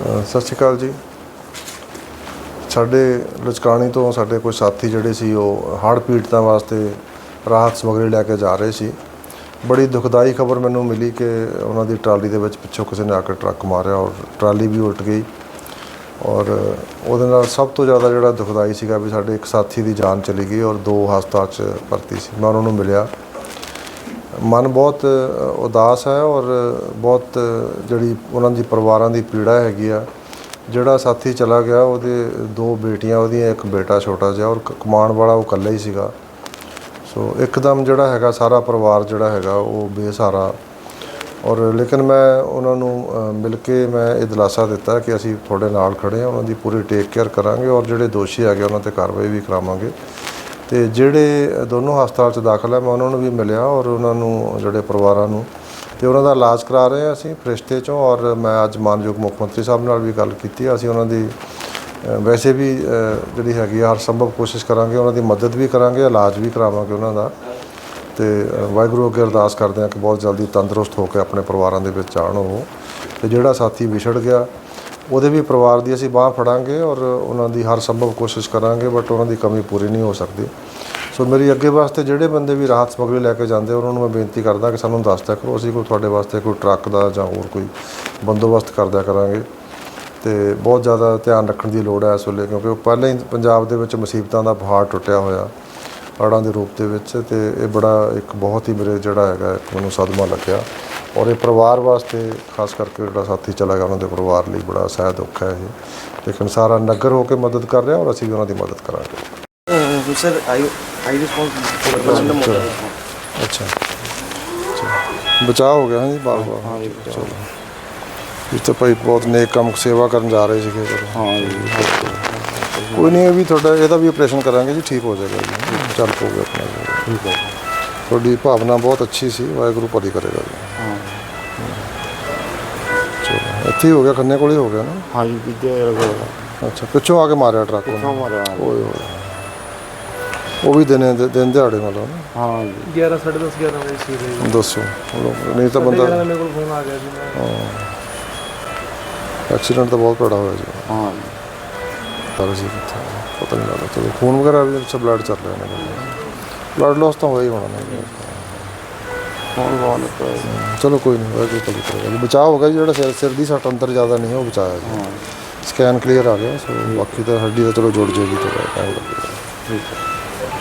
ਸਤਿ ਸ਼੍ਰੀ ਅਕਾਲ ਜੀ। ਸਾਡੇ ਲਚਕਾਣੀ ਤੋਂ ਸਾਡੇ ਕੋਈ ਸਾਥੀ ਜਿਹੜੇ ਸੀ, ਉਹ ਹੜ੍ਹ ਪੀੜਤਾਂ ਵਾਸਤੇ ਰਾਹਤ ਸਮੱਗਰੀ ਲੈ ਕੇ ਜਾ ਰਹੇ ਸੀ। ਬੜੀ ਦੁਖਦਾਈ ਖਬਰ ਮੈਨੂੰ ਮਿਲੀ ਕਿ ਉਹਨਾਂ ਦੀ ਟਰਾਲੀ ਦੇ ਵਿੱਚ ਪਿੱਛੋਂ ਕਿਸੇ ਨੇ ਆ ਕੇ ਟਰੱਕ ਮਾਰਿਆ ਔਰ ਟਰਾਲੀ ਵੀ ਉਲਟ ਗਈ। ਔਰ ਉਹਦੇ ਨਾਲ ਸਭ ਤੋਂ ਜ਼ਿਆਦਾ ਜਿਹੜਾ ਦੁਖਦਾਈ ਸੀਗਾ ਵੀ ਸਾਡੇ ਇੱਕ ਸਾਥੀ ਦੀ ਜਾਨ ਚਲੀ ਗਈ ਔਰ ਦੋ ਹਸਪਤਾਲ 'ਚ ਭਰਤੀ ਸੀ। ਮੈਂ ਉਹਨਾਂ ਨੂੰ ਮਿਲਿਆ। ਮਨ ਬਹੁਤ ਉਦਾਸ ਹੈ ਔਰ ਬਹੁਤ ਜਿਹੜੀ ਉਹਨਾਂ ਦੀ ਪਰਿਵਾਰਾਂ ਦੀ ਪੀੜਾ ਹੈਗੀ ਆ। ਜਿਹੜਾ ਸਾਥੀ ਚਲਾ ਗਿਆ, ਉਹਦੇ ਦੋ ਬੇਟੀਆਂ, ਉਹਦੀਆਂ ਇੱਕ ਬੇਟਾ ਛੋਟਾ ਜਿਹਾ ਔਰ ਕਮਾਉਣ ਵਾਲਾ ਉਹ ਇਕੱਲਾ ਹੀ ਸੀਗਾ। ਸੋ ਇੱਕਦਮ ਜਿਹੜਾ ਹੈਗਾ, ਸਾਰਾ ਪਰਿਵਾਰ ਜਿਹੜਾ ਹੈਗਾ, ਉਹ ਬੇਸਹਾਰਾ। ਔਰ ਲੇਕਿਨ ਮੈਂ ਉਹਨਾਂ ਨੂੰ ਮਿਲ ਕੇ ਮੈਂ ਇਹ ਦਿਲਾਸਾ ਦਿੱਤਾ ਕਿ ਅਸੀਂ ਤੁਹਾਡੇ ਨਾਲ ਖੜੇ ਹਾਂ, ਉਹਨਾਂ ਦੀ ਪੂਰੀ ਟੇਕ ਕੇਅਰ ਕਰਾਂਗੇ ਔਰ ਜਿਹੜੇ ਦੋਸ਼ੀ ਹੈਗੇ, ਉਹਨਾਂ ਤੇ ਕਾਰਵਾਈ ਵੀ ਕਰਾਵਾਂਗੇ। ਤੇ ਜਿਹੜੇ ਦੋਨੋਂ ਹਸਪਤਾਲ 'ਚ ਦਾਖਲ ਹੈ ਮੈਂ ਉਹਨਾਂ ਨੂੰ ਵੀ ਮਿਲਿਆ ਔਰ ਉਹਨਾਂ ਨੂੰ, ਜਿਹੜੇ ਪਰਿਵਾਰਾਂ ਨੂੰ। ਤੇ ਉਹਨਾਂ ਦਾ ਇਲਾਜ ਕਰਾ ਰਹੇ ਹਾਂ ਅਸੀਂ ਫਰਿਸ਼ਤੇ 'ਚੋਂ ਔਰ ਮੈਂ ਅੱਜ ਮਾਨਯੋਗ ਮੁੱਖ ਮੰਤਰੀ ਸਾਹਿਬ ਨਾਲ ਵੀ ਗੱਲ ਕੀਤੀ ਅਸੀਂ ਉਹਨਾਂ ਦੀ ਵੈਸੇ ਵੀ ਜਿਹੜੀ ਹੈਗੀ ਆ, ਹਰ ਸੰਭਵ ਕੋਸ਼ਿਸ਼ ਕਰਾਂਗੇ, ਉਹਨਾਂ ਦੀ ਮਦਦ ਵੀ ਕਰਾਂਗੇ, ਇਲਾਜ ਵੀ ਕਰਾਵਾਂਗੇ ਉਹਨਾਂ ਦਾ। ਤੇ ਵਾਹਿਗੁਰੂ ਅੱਗੇ ਅਰਦਾਸ ਕਰਦੇ ਹਾਂ ਕਿ ਬਹੁਤ ਜਲਦੀ ਤੰਦਰੁਸਤ ਹੋ ਕੇ ਆਪਣੇ ਪਰਿਵਾਰਾਂ ਦੇ ਵਿੱਚ ਆਉਣ ਉਹ। ਤੇ ਜਿਹੜਾ ਸਾਥੀ ਵਿਛੜ ਗਿਆ ਉਹਦੇ ਵੀ ਪਰਿਵਾਰ ਦੀ ਅਸੀਂ ਬਾਹ ਫੜਾਂਗੇ ਔਰ ਉਹਨਾਂ ਦੀ ਹਰ ਸੰਭਵ ਕੋਸ਼ਿਸ਼ ਕਰਾਂਗੇ ਬਟ ਉਹਨਾਂ ਦੀ ਕਮੀ ਪੂਰੀ ਨਹੀਂ ਹੋ ਸਕਦੀ। ਸੋ ਮੇਰੀ ਅੱਗੇ ਵਾਸਤੇ ਜਿਹੜੇ ਬੰਦੇ ਵੀ ਰਾਹਤ ਸਮੱਗਰੀ ਲੈ ਕੇ ਜਾਂਦੇ ਉਹਨਾਂ ਨੂੰ ਮੈਂ ਬੇਨਤੀ ਕਰਦਾ ਕਿ ਸਾਨੂੰ ਦੱਸਦਾ ਕਰੋ। ਅਸੀਂ ਕੋਈ ਤੁਹਾਡੇ ਵਾਸਤੇ ਕੋਈ ਟਰੱਕ ਦਾ ਜਾਂ ਹੋਰ ਕੋਈ ਬੰਦੋਬਸਤ ਕਰ ਕਰਾਂਗੇ। ਤੇ ਬਹੁਤ ਜ਼ਿਆਦਾ ਧਿਆਨ ਰੱਖਣ ਦੀ ਲੋੜ ਹੈ ਇਸ ਵੇਲੇ, ਕਿਉਂਕਿ ਉਹ ਪਹਿਲਾਂ ਹੀ ਪੰਜਾਬ ਦੇ ਵਿੱਚ ਮੁਸੀਬਤਾਂ ਦਾ ਪਹਾੜ ਟੁੱਟਿਆ ਹੋਇਆ ਹੜ੍ਹਾਂ ਦੇ ਰੂਪ ਦੇ ਵਿੱਚ। ਤੇ ਇਹ ਬੜਾ ਇੱਕ ਬਹੁਤ ਹੀ ਮੇਰੇ ਜਿਹੜਾ ਹੈਗਾ ਇੱਕ ਮੈਨੂੰ ਸਦਮਾ ਲੱਗਿਆ। ਔਰ ਇਹ ਪਰਿਵਾਰ ਵਾਸਤੇ ਖਾਸ ਕਰਕੇ ਜਿਹੜਾ ਸਾਥੀ ਚਲਾ ਗਿਆ ਉਹਨਾਂ ਦੇ ਪਰਿਵਾਰ ਲਈ ਬੜਾ ਸਹਿ ਔਖਾ ਹੈ ਇਹ। ਲੇਕਿਨ ਸਾਰਾ ਨਗਰ ਹੋ ਕੇ ਮਦਦ ਕਰ ਰਿਹਾ ਔਰ ਅਸੀਂ ਵੀ ਉਹਨਾਂ ਦੀ ਮਦਦ ਕਰਾਂਗੇ। ਸਰ ਆਈ ਰਿਸਪੌਂਸ ਅੱਛਾ। ਬਚਾਅ ਹੋ ਗਿਆ ਜੀ ਬਾਰ ਬਾਰ ਹਾਂ ਜੀ ਚਲੋ। ਇਸ ਤਾਂ ਭਾਈ ਬਹੁਤ ਨੇਕ ਕੰਮ ਸੇਵਾ ਕਰਨ ਜਾ ਰਹੇ ਸੀਗੇ। ਹਾਂ ਜੀ ਕੋਈ ਨਹੀਂ ਇਹ ਵੀ ਤੁਹਾਡਾ ਇਹਦਾ ਵੀ ਆਪਰੇਸ਼ਨ ਕਰਾਂਗੇ ਜੀ ਠੀਕ ਹੋ ਜਾਏਗਾ ਜੀ। ਚੱਲ ਪਊਗਾ ਠੀਕ ਹੈ ਤੁਹਾਡੀ ਭਾਵਨਾ ਬਹੁਤ ਅੱਛੀ ਸੀ ਵਾਹਿਗੁਰੂ ਭਲੀ ਕਰੇਗਾ ਇੱਥੇ ਹੋ ਗਿਆ ਖੰਨੇ ਕੋਲੇ ਹੋ ਗਿਆ ਨਾ? ਹਾਂਜੀ ਵਿੱਚੇ ਰਗੋੜਾ ਅੱਛਾ ਪਿੱਛੋਂ ਆ ਕੇ ਮਾਰਿਆ ਟਰੱਕ ਉਹਨੇ? ਓਏ ਹੋਏ। ਉਹ ਵੀ ਦਿਨੇ ਦਿਨ ਦਿਹਾੜੇ ਮਤਲਬ ਹਾਂ ਜੀ ਵਜੇ ਸੀ ਰਹੀ ਦੱਸੋ। ਲੋਕ- ਨਹੀਂ ਤਾਂ ਬੰਦਾ ਐਕਸੀਡੈਂਟ ਤਾਂ ਬਹੁਤ ਬੜਾ ਹੋਇਆ ਜੀ। ਹਾਂ ਜੀ। ਪਰ ਜੀ ਪਤਾ ਨਹੀਂ ਲੱਗਦਾ। ਚਲੋ ਖੂਨ ਵਗੈਰਾ ਵੀ ਸਭ ਬਲੱਡ ਚੱਲ ਰਿਹਾ ਨੇ। ਬਲੱਡ ਲਾਸ ਤਾਂ ਹੋਇਆ ਹੋਣਾ ਨਾ। ਫੋਨ ਬੰਦ ਹੋਇਆ ਚਲੋ ਕੋਈ ਨਹੀਂ ਵਾਹਿਗੁਰੂ ਕਬੂਲ ਕਰੇਗਾ। ਬਚਾਅ ਹੋ ਗਿਆ ਜੀ ਜਿਹੜਾ ਸਿਰ ਸਿਰ ਦੀ ਸੱਟ ਅੰਦਰ ਜ਼ਿਆਦਾ ਨਹੀਂ ਹੈ ਉਹ ਬਚਾਇਆ ਜੀ। ਸਕੈਨ ਕਲੀਅਰ ਆ ਗਿਆ ਸੋ ਬਾਕੀ ਤਾਂ ਹੱਡੀ ਦਾ ਚਲੋ ਜੁੜ ਜਾਏਗੀ ਥੋੜਾ ਟਾਈਮ ਲੱਗੇਗਾ। ਠੀਕ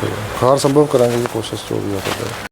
ਹੈ। ਹਰ ਸੰਭਵ ਕਰਾਂਗੇ ਜੀ ਕੋਸ਼ਿਸ਼ ਜੋ ਵੀ ਹੋ ਸਕਦਾ ਹੈ